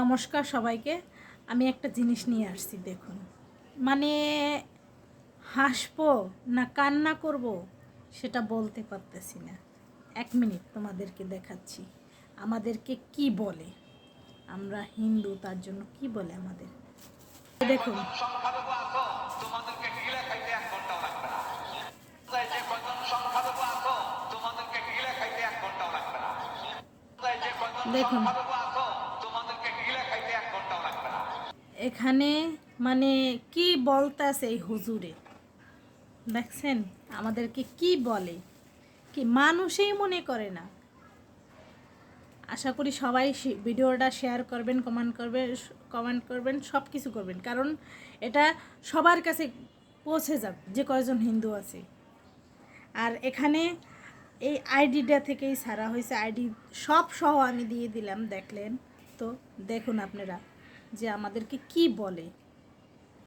নমস্কার সবাইকে। আমি একটা জিনিস নিয়ে আসছি, দেখুন। মানে হাসবো না কান্না করব সেটা বলতে পারতেছি না। এক মিনিট তোমাদেরকে দেখাচ্ছি। আমাদেরকে কি বলে? আমরা হিন্দু, তার জন্য কি বলে আমাদের? দেখুন। সংখ্যালঘু এখানে মানে কি বলতাছে এই হুজুরে? দেখছেন? আমাদেরকে কি বলে? কি মানুষই মনে করে না। আশা করি সবাই ভিডিওটা শেয়ার করবেন, কমেন্ট করবেন কমেন্ট করবেন সব কিছু করবেন। কারণ এটা সবার কাছে পৌঁছে যাক যে কয়জন হিন্দু আছে। আর এখানে এই আইডিটা থেকেই সারা হয়েছে। আইডি সব সহ আমি দিয়ে দিলাম, দেখলেন? তো দেখুন আপনারা। যে আমাদেরকে কি বলে?